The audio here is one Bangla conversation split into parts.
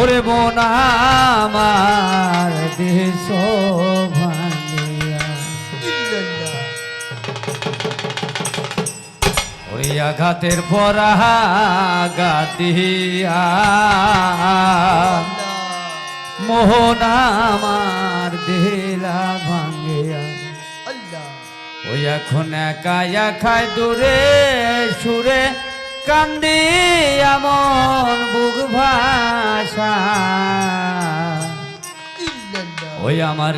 ওরে মন আমার দেশ ওরে আঘাতের পর দিয়া মোহন আমার দিলা আল্লাহ। ওই এখন একা খায় দূরে সুরে কান্দি এমন বুক ভাষা। ওই আমার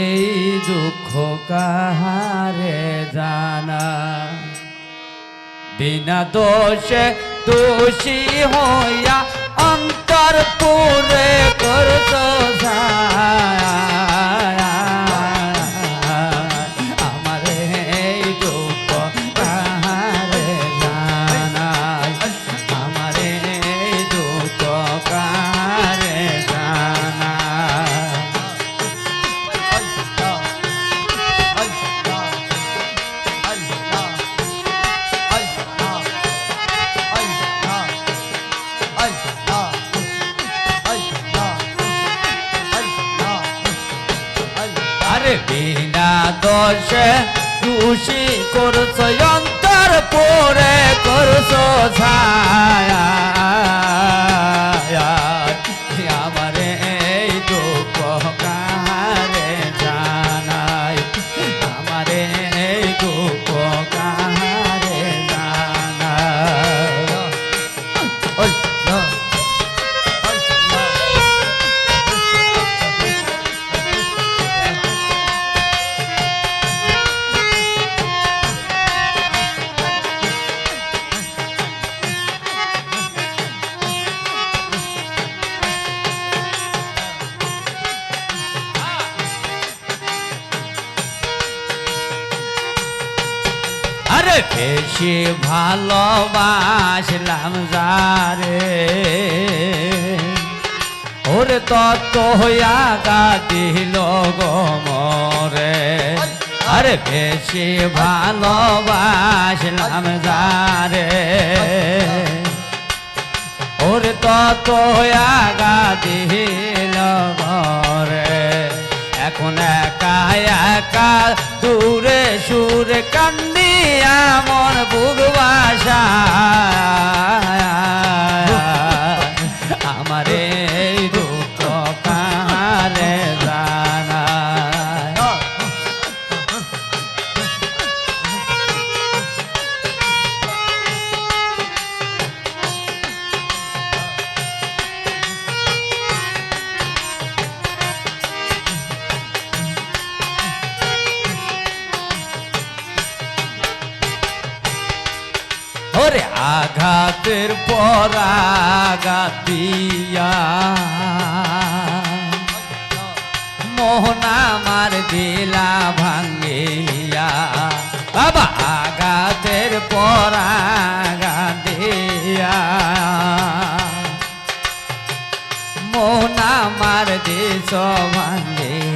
এই দুঃখ কাহারে জানা। বিনা দোষে দোষী হইয়া অন্তর পুরে করত বিনা দোষে খুশি করছ অন্তর পরে করছ ছায়া। আরে বেশি ভালোবাসলাম যারে। ওরে তত হইয়া দিল গমরে আরে বেশি ভালোবাসলাম যারে। ওরে তত আগা দিল আঘাতের পর আঘাত দিয়া মোহন আমার দিলা ভাঙ্গিয়া বাবা, আঘাতের পর আঘাত দিয়া মন আমার দেশ ভাঙ্গিয়া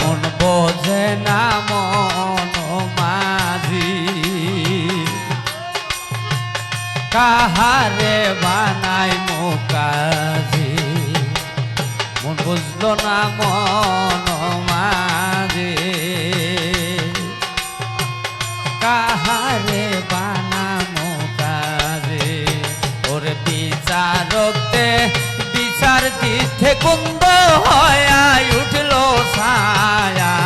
মন বোঝে না মন মাঝি। কাহারে বানাই মোকাজি মন বুঝল না মন মাঝি। কাহারে বানা কাজে? ওর বিচারকতে বিচার দিতে কুন্দ হয় আয়ু ছায়া